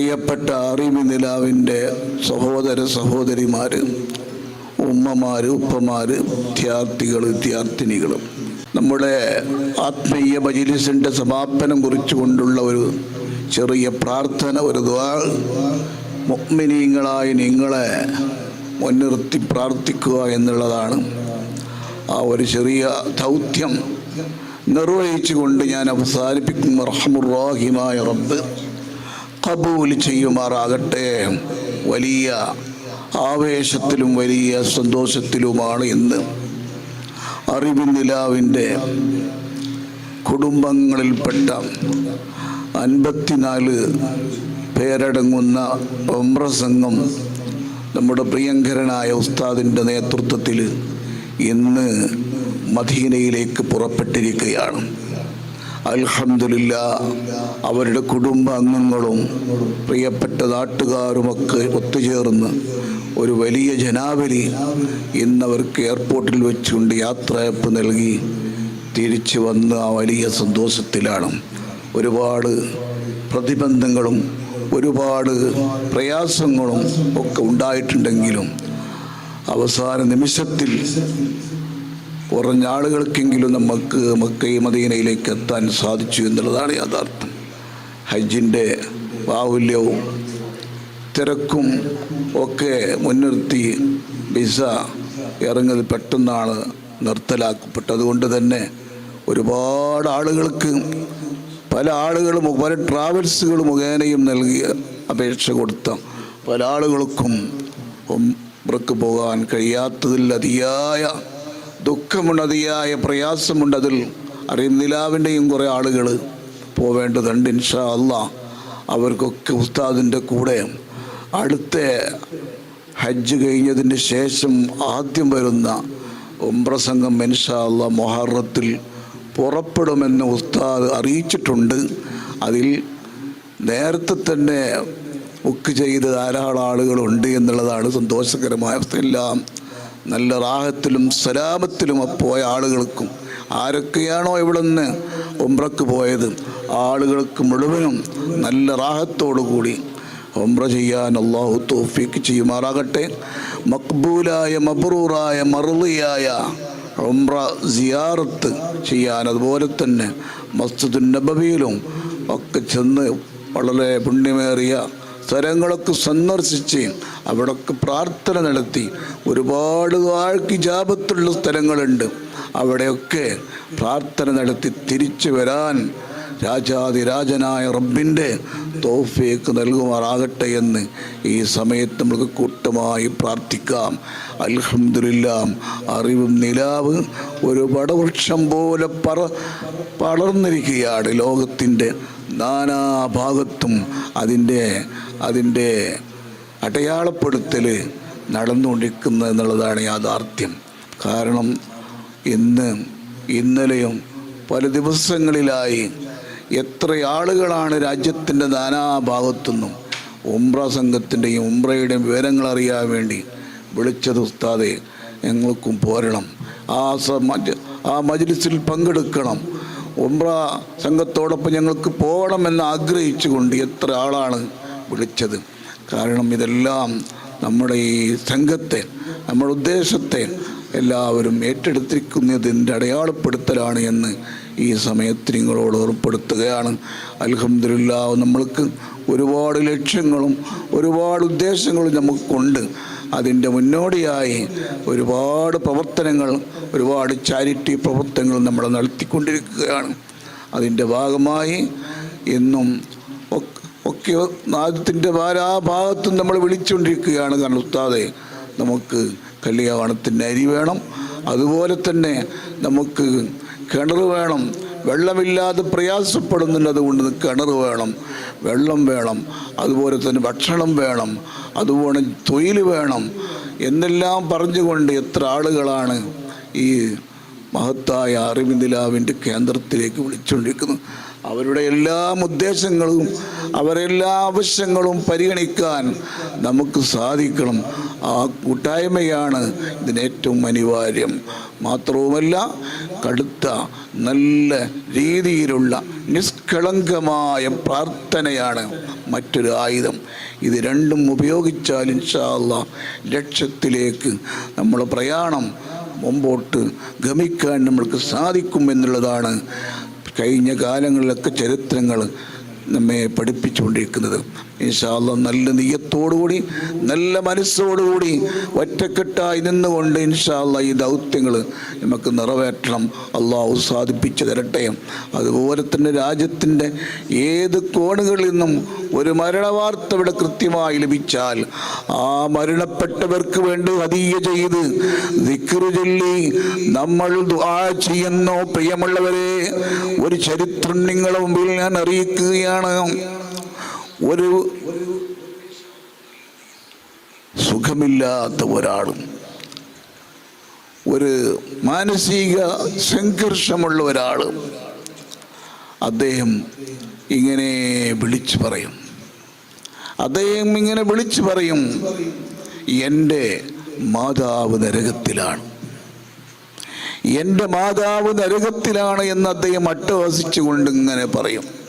പ്രിയപ്പെട്ട അറിമി നിലാവിന്റെ സഹോദര സഹോദരിമാർ ഉമ്മമാർ ഉപ്പമാർ വിദ്യാർത്ഥികൾ വിദ്യാർത്ഥിനികൾ നമ്മുടെ ആത്മീയ മജിലിസിന്റെ സമാപനം കുറിച്ചുകൊണ്ടുള്ള ഒരു ചെറിയ പ്രാർത്ഥന ഒരു ദ്വാ മുഗ്മിനീങ്ങളായി നിങ്ങളെ മുൻനിർത്തി പ്രാർത്ഥിക്കുക എന്നുള്ളതാണ് ആ ഒരു ചെറിയ ദൗത്യം. നിർവഹിച്ചുകൊണ്ട് ഞാൻ അവസാനിപ്പിക്കും റഹമുറാഹിമായ റബ്ബ്. കബൂൽ ചെയ്യുമാറാകട്ടെ. വലിയ ആവേശത്തിലും വലിയ സന്തോഷത്തിലുമാണ് ഇന്ന്. അറിവിനിലാവിന്റെ കുടുംബങ്ങളിൽപ്പെട്ട അൻപത്തിനാല് പേരടങ്ങുന്ന ഒമ്ര സംഘം നമ്മുടെ പ്രിയങ്കരനായ ഉസ്താദിന്റെ നേതൃത്വത്തിൽ ഇന്ന് മദീനയിലേക്ക് പുറപ്പെട്ടിരിക്കുകയാണ്. അൽഹംദുലില്ല അവരുടെ കുടുംബാംഗങ്ങളും പ്രിയപ്പെട്ട നാട്ടുകാരുമൊക്കെ ഒത്തുചേർന്ന് ഒരു വലിയ ജനാവലി ഇന്നവർക്ക് എയർപോർട്ടിൽ വെച്ചുകൊണ്ട് യാത്രയപ്പ് നൽകി തിരിച്ചു വന്ന് ആ വലിയ സന്തോഷത്തിലാണ്. ഒരുപാട് പ്രതിബന്ധങ്ങളും ഒരുപാട് പ്രയാസങ്ങളും ഒക്കെ ഉണ്ടായിട്ടുണ്ടെങ്കിലും അവസാന നിമിഷത്തിൽ കുറഞ്ഞ ആളുകൾക്കെങ്കിലും നമുക്ക് മക്കൈ മദീനയിലേക്ക് എത്താൻ സാധിച്ചു എന്നുള്ളതാണ് യാഥാർത്ഥ്യം. ഹജ്ജിന്റെ ബാഹുല്യവും തിരക്കും ഒക്കെ മുൻനിർത്തി വിസ ഇറങ്ങുന്നത് പെട്ടെന്നാണ് നിർത്തലാക്കപ്പെട്ടത്. അതുകൊണ്ട് തന്നെ ഒരുപാട് ആളുകൾക്ക് പല ആളുകളും പല ട്രാവൽസുകൾ മുഖേനയും നൽകിയ അപേക്ഷ കൊടുത്ത പല ആളുകൾക്കും ഉംറക്ക് പോകാൻ കഴിയാത്തതിൽ അതിയായ ദുഃഖമുണ്ട് അതിയായ പ്രയാസമുണ്ട് അതിൽ. അറിയുന്നിലാവിന്റെയും കുറേ ആളുകൾ പോവേണ്ടതുണ്ട് ഇൻഷാ അല്ല അവർക്കൊക്കെ ഉസ്താദിന്റെ കൂടെ അടുത്ത ഹജ്ജ് കഴിഞ്ഞതിന് ശേഷം ആദ്യം വരുന്ന ഉംപ്രസംഗം ഇൻഷാ അല്ലാ മൊഹറത്തിൽ പുറപ്പെടുമെന്ന് ഉസ്താദ് അറിയിച്ചിട്ടുണ്ട്. അതിൽ നേരത്തെ തന്നെ ബുക്ക് ചെയ്ത് ധാരാളം ആളുകളുണ്ട് എന്നുള്ളതാണ് സന്തോഷകരമായ അവസ്ഥ എല്ലാം നല്ല റാഹത്തിലും സലാമത്തിലും പോയ ആളുകൾക്കും ആരൊക്കെയാണോ ഇവിടെ നിന്ന് ഒമ്പ്രക്ക് പോയത് ആളുകൾക്ക് മുഴുവനും നല്ല റാഹത്തോടു കൂടി ഉംറ ചെയ്യാൻ അള്ളാഹു തോഫിക്ക് ചെയ്യുമാറാകട്ടെ. മക്ബൂലായ മബ്രൂറായ മറുതിയായ ഒമ്പ്ര സിയാറത്ത് ചെയ്യാൻ അതുപോലെ തന്നെ മസ്ജിദുൻ നബവിയിലും ഒക്കെ ചെന്ന് വളരെ പുണ്യമേറിയ സ്ഥലങ്ങളൊക്കെ സന്ദർശിച്ച് അവിടൊക്കെ പ്രാർത്ഥന നടത്തി. ഒരുപാട് ആൾക്ക് ജാപത്തുള്ള സ്ഥലങ്ങളുണ്ട്. അവിടെയൊക്കെ പ്രാർത്ഥന നടത്തി തിരിച്ചു വരാൻ രാജാതിരാജനായ റബ്ബിന്റെ തോഫേക്ക് നൽകുമാറാകട്ടെ എന്ന് ഈ സമയത്ത് നമുക്ക് കൂട്ടമായി പ്രാർത്ഥിക്കാം. അൽഹംദുലില്ല അറിവും നിലാവ് ഒരു വടവൃക്ഷം പോലെ പറ പടർന്നിരിക്കുകയാണ് ലോകത്തിന്റെ നാനാഭാഗത്തും. അതിന്റെ അതിന്റെ അടയാളപ്പെടുത്തൽ നടന്നുകൊണ്ടിരിക്കുന്നത് എന്നുള്ളതാണ് യാഥാർത്ഥ്യം. കാരണം ഇന്ന് ഇന്നലെയും പല ദിവസങ്ങളിലായി എത്ര ആളുകളാണ് രാജ്യത്തിന്റെ നാനാഭാഗത്തുനിന്നും ഉംറ സംഘത്തിന്റെയും ഉംറയുടെയും വിവരങ്ങൾ അറിയാൻ വേണ്ടി വിളിച്ചത് ഉസ്താദെ ഞങ്ങൾക്കും പോരണം. ആ ആ മജ്ലിസിൽ പങ്കെടുക്കണം. ഉംറ സംഘത്തോടൊപ്പം ഞങ്ങൾക്ക് പോകണമെന്ന് ആഗ്രഹിച്ചുകൊണ്ട് എത്ര ആളാണ് വിളിച്ചത്. കാരണം ഇതെല്ലാം നമ്മുടെ ഈ സംഘത്തെ നമ്മുടെ ഉദ്ദേശത്തെ എല്ലാവരും ഏറ്റെടുത്തിരിക്കുന്നതിന്റെ അടയാളപ്പെടുത്തലാണ് എന്ന് ഈ സമയത്ത് നിങ്ങളോട് ഓർപ്പെടുത്തുകയാണ് അലഹമില്ല നമ്മൾക്ക് ഒരുപാട് ലക്ഷ്യങ്ങളും ഒരുപാട് ഉദ്ദേശങ്ങളും നമുക്കുണ്ട്. അതിന്റെ മുന്നോടിയായി ഒരുപാട് പ്രവർത്തനങ്ങൾ ഒരുപാട് ചാരിറ്റി പ്രവർത്തനങ്ങൾ നമ്മൾ നടത്തിക്കൊണ്ടിരിക്കുകയാണ്. അതിന്റെ ഭാഗമായി ഇന്നും ഒക്കെ- നാദത്തിന്റെ ആ ഭാഗത്തും നമ്മൾ വിളിച്ചുകൊണ്ടിരിക്കുകയാണ് കാരണം ഉസ്താദെ നമുക്ക് കല്യാണത്തിന്റെ അരി വേണം. അതുപോലെ തന്നെ നമുക്ക് കിണർ വേണം. വെള്ളമില്ലാതെ പ്രയാസപ്പെടുന്നുണ്ട് അതുകൊണ്ട് കിണർ വേണം. വെള്ളം വേണം. അതുപോലെ തന്നെ ഭക്ഷണം വേണം. അതുപോലെ തൊഴിൽ വേണം. എന്നെല്ലാം പറഞ്ഞുകൊണ്ട് എത്ര ആളുകളാണ് ഈ മഹത്തായ അറിവിന്ദിലാവിന്റെ കേന്ദ്രത്തിലേക്ക് വിളിച്ചുകൊണ്ടിരിക്കുന്നു. അവരുടെ എല്ലാ ഉദ്ദേശങ്ങളും അവരെല്ലാ ആവശ്യങ്ങളും പരിഗണിക്കാൻ നമുക്ക് സാധിക്കണം. ആ കൂട്ടായ്മയാണ് ഇതിനേറ്റവും അനിവാര്യം. മാത്രവുമല്ല കടുത്ത നല്ല രീതിയിലുള്ള നിഷ്കളങ്കമായ പ്രാർത്ഥനയാണ് മറ്റൊരു ആയുധം. ഇത് രണ്ടും ഉപയോഗിച്ചാൽ ഇൻഷാല്ല ലക്ഷ്യത്തിലേക്ക് നമ്മുടെ പ്രയാണം മുമ്പോട്ട് ഗമിക്കാൻ നമ്മൾക്ക് സാധിക്കും എന്നുള്ളതാണ് കഴിഞ്ഞ കാലങ്ങളിലൊക്കെ ചരിത്രങ്ങൾ നമ്മെ പഠിപ്പിച്ചുകൊണ്ടിരിക്കുന്നത്. ഇൻഷാല്ല നല്ല നീയത്തോടുകൂടി നല്ല മനസ്സോടുകൂടി ഒറ്റക്കെട്ടായി നിന്നുകൊണ്ട് ഇൻഷാല്ല ഈ ദൗത്യങ്ങൾ നമുക്ക് നിറവേറ്റണം. അള്ളാഹു സാധിപ്പിച്ചു തരട്ടെ. അതുപോലെ തന്നെ രാജ്യത്തിന്റെ ഏത് കോണുകളിൽ നിന്നും ഒരു മരണവാർത്ത ഇവിടെ കൃത്യമായി ലഭിച്ചാൽ ആ മരണപ്പെട്ടവർക്ക് വേണ്ടി ഹദീയ ചെയ്ത് ചൊല്ലി നമ്മൾ ദുആ ചെയ്യുന്നു. പ്രിയമുള്ളവരെ ഒരു ചരിത്രം നിങ്ങളുടെ മുമ്പിൽ ഞാൻ അറിയിക്കുകയാണ്. ഒരു സുഖമില്ലാത്ത ഒരാളും ഒരു മാനസിക സംഘർഷമുള്ള ഒരാളും അദ്ദേഹം ഇങ്ങനെ വിളിച്ചു പറയും. അദ്ദേഹം ഇങ്ങനെ വിളിച്ചു പറയും എന്റെ മാതാവ് നരകത്തിലാണ്. എന്റെ മാതാവ് നരകത്തിലാണ് എന്ന് അദ്ദേഹം അട്ടഹസിച്ചുകൊണ്ട് ഇങ്ങനെ പറയും.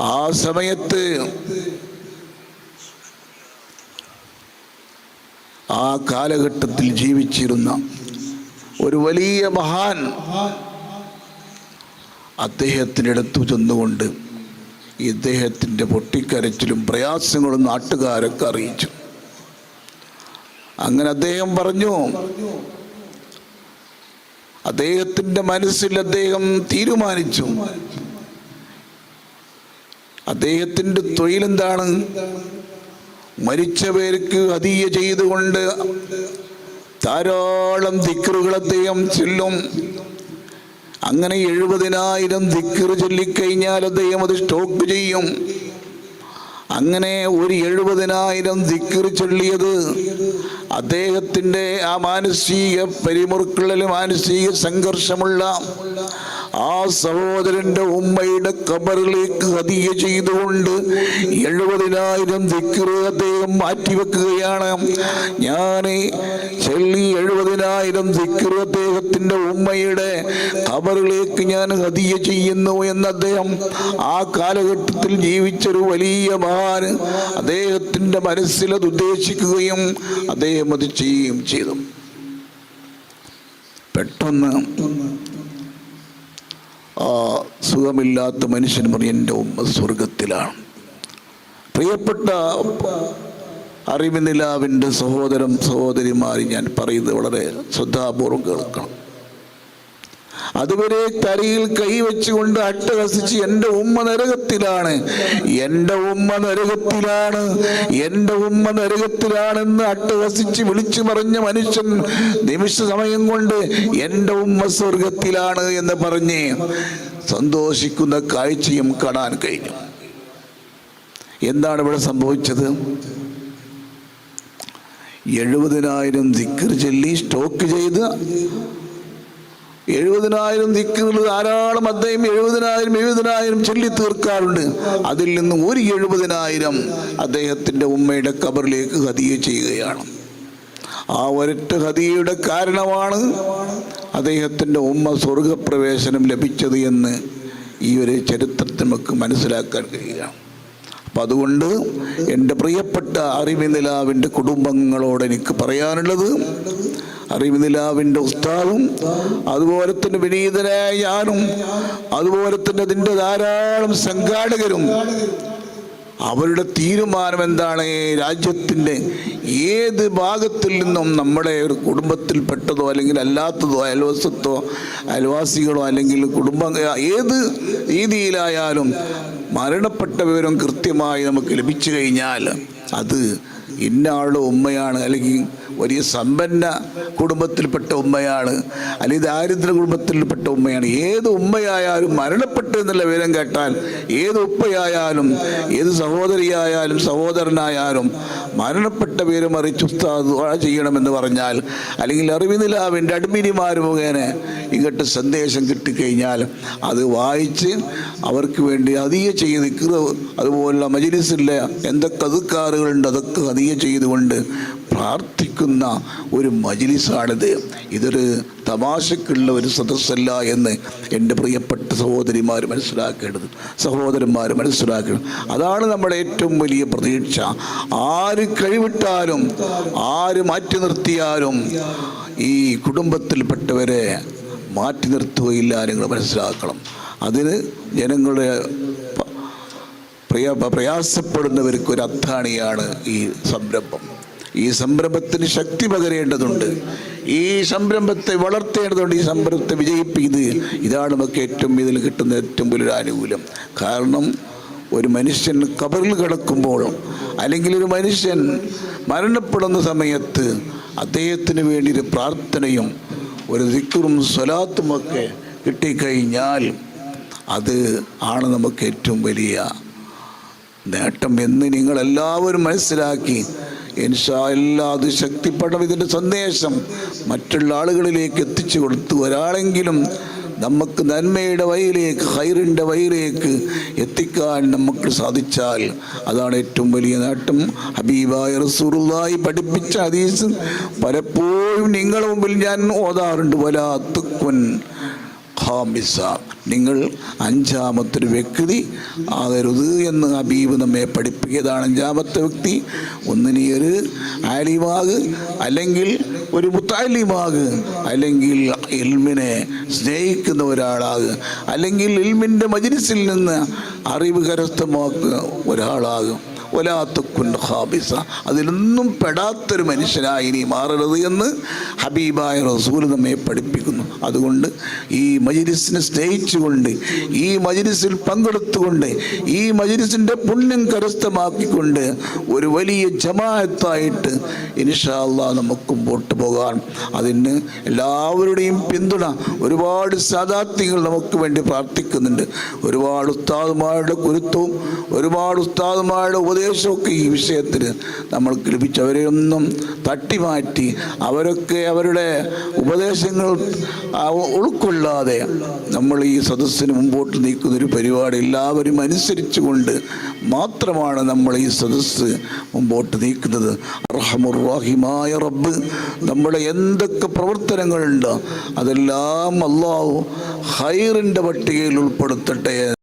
ആ സമയത്ത് ആ കാലഘട്ടത്തിൽ ജീവിച്ചിരുന്ന ഒരു വലിയ മഹാൻ അദ്ദേഹത്തിന്റെ അടുത്ത് ചെന്നുകൊണ്ട് ഇദ്ദേഹത്തിന്റെ പൊട്ടിക്കരച്ചിലും പ്രയാസങ്ങളും നാട്ടുകാരൊക്കെ അറിയിച്ചു. അങ്ങനെ അദ്ദേഹം പറഞ്ഞു അദ്ദേഹത്തിന്റെ മനസ്സിൽ അദ്ദേഹം തീരുമാനിച്ചു. അദ്ദേഹത്തിന്റെ തൊഴിലെന്താണ്? മരിച്ച പേർക്ക് ഹതിയ ചെയ്തുകൊണ്ട് ധാരാളം ദിക്കറുകൾ അദ്ദേഹം ചൊല്ലും. അങ്ങനെ എഴുപതിനായിരം ദിക്കറ് ചൊല്ലിക്കഴിഞ്ഞാൽ അദ്ദേഹം അത് സ്റ്റോക്ക് ചെയ്യും. അങ്ങനെ ഒരു എഴുപതിനായിരം ദിക്കറ് ചൊല്ലിയത് അദ്ദേഹത്തിന്റെ ആ മാനസിക പരിമുറുക്കളിൽ മാനസിക സംഘർഷമുള്ള ആ സഹോദരന്റെ ഉമ്മയുടെ കബറിലേക്ക് ഹതിയ ചെയ്തുകൊണ്ട് എഴുപതിനായിരം ദിക്കറ് അദ്ദേഹം മാറ്റിവെക്കുകയാണ്. ഞാൻ ചെല്ലി എഴുപതിനായിരം ദിക്കറ് അദ്ദേഹത്തിന്റെ ഉമ്മയുടെ കബറിലേക്ക് ഞാൻ ഹതിയ ചെയ്യുന്നു എന്ന് അദ്ദേഹം ആ കാലഘട്ടത്തിൽ ജീവിച്ചൊരു വലിയ മഹാൻ അദ്ദേഹത്തിന്റെ മനസ്സിൽ അത് ഉദ്ദേശിക്കുകയും അദ്ദേഹം അത് ചെയ്യുകയും ചെയ്തു. പെട്ടെന്ന് സുഖമില്ലാത്ത മനുഷ്യൻ പറയും എന്റെ ഉമ്മ സ്വർഗത്തിലാണ് പ്രിയപ്പെട്ട അറിവിനിലാവിന്റെ സഹോദരം സഹോദരിമാരി ഞാൻ പറയുന്നത് വളരെ ശ്രദ്ധാപൂർവം കേൾക്കണം. അതുവരെ തലയിൽ കൈവച്ചുകൊണ്ട് അട്ടഹസിച്ച് എന്റെ ഉമ്മ നരകത്തിലാണ്. എന്റെ ഉമ്മ നരകത്തിലാണ്. എന്റെ ഉമ്മ നരകത്തിലാണെന്ന് അട്ടഹസിച്ച് വിളിച്ചു പറഞ്ഞ മനുഷ്യൻ നിമിഷ സമയം കൊണ്ട് എന്റെ ഉമ്മ സ്വർഗത്തിലാണ് എന്ന് പറഞ്ഞ് സന്തോഷിക്കുന്ന കാഴ്ചയും കാണാൻ കഴിഞ്ഞു. എന്താണ് ഇവിടെ സംഭവിച്ചത്? എഴുപതിനായിരം ദിക്കർ ചൊല്ലി സ്റ്റോക്ക് ചെയ്ത് എഴുപതിനായിരം ദിക്കുകൾ ധാരാളം അദ്ദേഹം എഴുപതിനായിരം എഴുപതിനായിരം ചൊല്ലി തീർക്കാറുണ്ട് അതിൽ നിന്ന് ഒരു എഴുപതിനായിരം അദ്ദേഹത്തിന്റെ ഉമ്മയുടെ കബറിലേക്ക് ഹതിയ ചെയ്യുകയാണ്. ആ ഒരൊറ്റ ഹതിയുടെ കാരണമാണ് അദ്ദേഹത്തിന്റെ ഉമ്മ സ്വർഗപ്രവേശനം ലഭിച്ചത് എന്ന് ഈ ഒരു ചരിത്രത്തിൽ നമുക്ക് മനസ്സിലാക്കാൻ കഴിയുകയാണ്. അപ്പം അതുകൊണ്ട് എന്റെ പ്രിയപ്പെട്ട അറിവിനിലാവിന്റെ കുടുംബങ്ങളോട് എനിക്ക് പറയാനുള്ളത് അറിവിനിലാവിന്റെ ഉസ്താവും അതുപോലെ തന്നെ വിനീതനായ ഞാനും അതുപോലെ തന്നെ അതിന്റെ ധാരാളം സംഘാടകരും. അവരുടെ തീരുമാനം എന്താണ്? രാജ്യത്തിന്റെ ഏത് ഭാഗത്തിൽ നിന്നും നമ്മുടെ ഒരു കുടുംബത്തിൽപ്പെട്ടതോ അല്ലെങ്കിൽ അല്ലാത്തതോ അയൽവസത്തോ അയൽവാസികളോ അല്ലെങ്കിൽ കുടുംബം ഏത് രീതിയിലായാലും മരണപ്പെട്ട വിവരം കൃത്യമായി നമുക്ക് ലഭിച്ചു കഴിഞ്ഞാൽ അത് ഇന്ന ആളുടെ ഉമ്മയാണ് അല്ലെങ്കിൽ വലിയ സമ്പന്ന കുടുംബത്തിൽപ്പെട്ട ഉമ്മയാണ് അല്ലെങ്കിൽ ദാരിദ്ര്യ കുടുംബത്തിൽപ്പെട്ട ഉമ്മയാണ്. ഏത് ഉമ്മയായാലും മരണപ്പെട്ടു എന്നുള്ള വിവരം കേട്ടാൽ ഏത് ഉപ്പയായാലും ഏത് സഹോദരിയായാലും സഹോദരനായാലും മരണപ്പെട്ട വിവരം അറിയിച്ച് ഉസ്താദ് ചെയ്യണമെന്ന് പറഞ്ഞാൽ അല്ലെങ്കിൽ അറിവിനിലാവിന്റെ അഡ്മിനിമാർ മുഖേന ഇങ്ങോട്ട് സന്ദേശം കിട്ടിക്കഴിഞ്ഞാൽ അത് വായിച്ച് അവർക്ക് വേണ്ടി അധിക ചെയ്ത് അതുപോലുള്ള മജിലിസിലെ എന്തൊക്കെ അതുക്കാറുകളുണ്ട് അതൊക്കെ അധികം ചെയ്തുകൊണ്ട് പ്രാർത്ഥിക്കുന്ന ഒരു മജിലിസാണിത്. ഇതൊരു തമാശക്കുള്ള ഒരു സദസ്സല്ല എന്ന് എന്റെ പ്രിയപ്പെട്ട സഹോദരിമാർ മനസ്സിലാക്കേണ്ടത്. സഹോദരന്മാർ മനസ്സിലാക്കണം. അതാണ് നമ്മുടെ ഏറ്റവും വലിയ പ്രതീക്ഷ. ആര് കഴിവിട്ടാലും ആര് മാറ്റി നിർത്തിയാലും ഈ കുടുംബത്തിൽപ്പെട്ടവരെ മാറ്റി നിർത്തുകയില്ല നിങ്ങൾ മനസ്സിലാക്കണം. അതിന് ജനങ്ങളുടെ പ്രയാ പ്രിയ പ്രയാസപ്പെടുന്നവർക്ക് ഒരു അത്താണിയാണ് ഈ സംരംഭം. ഈ സംരംഭത്തിന് ശക്തി പകരേണ്ടതുണ്ട്. ഈ സംരംഭത്തെ വളർത്തേണ്ടതുണ്ട്. ഈ സംരംഭത്തെ വിജയിപ്പിക്കുന്നത് ഇതാണ് നമുക്ക് ഏറ്റവും ഇതിൽ കിട്ടുന്ന ഏറ്റവും വലിയൊരു ആനുകൂല്യം. കാരണം ഒരു മനുഷ്യൻ കബറിൽ കിടക്കുമ്പോഴും അല്ലെങ്കിൽ ഒരു മനുഷ്യൻ മരണപ്പെടുന്ന സമയത്ത് അദ്ദേഹത്തിന് വേണ്ടി ഒരു പ്രാർത്ഥനയും ഒരു ദിക്കറും സ്വലാത്തുമൊക്കെ കിട്ടിക്കഴിഞ്ഞാൽ അത് ആണ് നമുക്ക് ഏറ്റവും വലിയ നേട്ടം എന്ന് നിങ്ങളെല്ലാവരും മനസ്സിലാക്കി ഇൻഷാ എല്ലാ അത് ശക്തിപ്പെടണം. ഇതിന്റെ സന്ദേശം മറ്റുള്ള ആളുകളിലേക്ക് എത്തിച്ചു കൊടുത്തു. ഒരാളെങ്കിലും നമുക്ക് നന്മയുടെ വഴിയിലേക്ക് ഹൈറിന്റെ വഴിയിലേക്ക് എത്തിക്കാൻ നമുക്ക് സാധിച്ചാൽ അതാണ് ഏറ്റവും വലിയ നേട്ടം. ഹബീബായ റസൂറുള്ളായി പഠിപ്പിച്ച ഹദീസ് പലപ്പോഴും നിങ്ങളുടെ മുമ്പിൽ ഞാൻ ഓതാറുണ്ട് വലാത്തുക്കുൻ ഖാമിസ നിങ്ങൾ അഞ്ചാമത്തെ ഒരു വ്യക്തി ആകരുത് എന്ന് ഹബീബ് നമ്മെ പഠിപ്പിക്കുകയാണ് അഞ്ചാമത്തെ വ്യക്തി ഒന്ന് നീ ഒരു ആലിമാക് അല്ലെങ്കിൽ ഒരു മുത്താലിമാക് അല്ലെങ്കിൽ ഇൽമിനെ സ്നേഹിക്കുന്ന ഒരാളാക് അല്ലെങ്കിൽ ഇൽമിന്റെ മജിലിസിൽ നിന്ന് അറിവ് കരസ്ഥമാക്കുക ഒരാളാകും. ഒലാത്തുക്കുൻ ഹാബിസ അതിലൊന്നും പെടാത്തൊരു മനുഷ്യനായി ഇനി മാറരുത് എന്ന് ഹബീബായ റസൂൽ നമ്മെ പഠിപ്പിക്കുന്നു. അതുകൊണ്ട് ഈ മജിലിസിനെ സ്നേഹിച്ചുകൊണ്ട് ഈ മജിലിസിൽ പങ്കെടുത്തുകൊണ്ട് ഈ മജിലിസിന്റെ പുണ്യം കരസ്ഥമാക്കിക്കൊണ്ട് ഒരു വലിയ ജമാഅത്തായിട്ട് ഇൻഷാല്ല നമുക്ക് മുമ്പോട്ട് പോകാൻ അതിന് എല്ലാവരുടെയും പിന്തുണ ഒരുപാട് സാധാർത്ഥ്യങ്ങൾ നമുക്ക് വേണ്ടി പ്രാർത്ഥിക്കുന്നുണ്ട്. ഒരുപാട് ഉസ്താദുമാരുടെ ഗുരുത്വവും ഒരുപാട് ഉസ്താദുമാരുടെ ഉപദേശമൊക്കെ ഈ വിഷയത്തിൽ നമ്മൾക്ക് ലഭിച്ചവരെയൊന്നും തട്ടിമാറ്റി അവരൊക്കെ അവരുടെ ഉപദേശങ്ങൾ ഉൾക്കൊള്ളാതെ നമ്മൾ ഈ സദസ്സിന് മുമ്പോട്ട് നീക്കുന്ന ഒരു പരിപാടി എല്ലാവരും അനുസരിച്ചുകൊണ്ട് മാത്രമാണ് നമ്മൾ ഈ സദസ്സ് മുമ്പോട്ട് നീക്കുന്നത്. അർഹമുറാഹിമായ റബ്ബ് നമ്മുടെ എന്തൊക്കെ പ്രവർത്തനങ്ങളുണ്ടോ അതെല്ലാം അള്ളാഹു ഹൈറിന്റെ പട്ടികയിൽ ഉൾപ്പെടുത്തട്ടെ.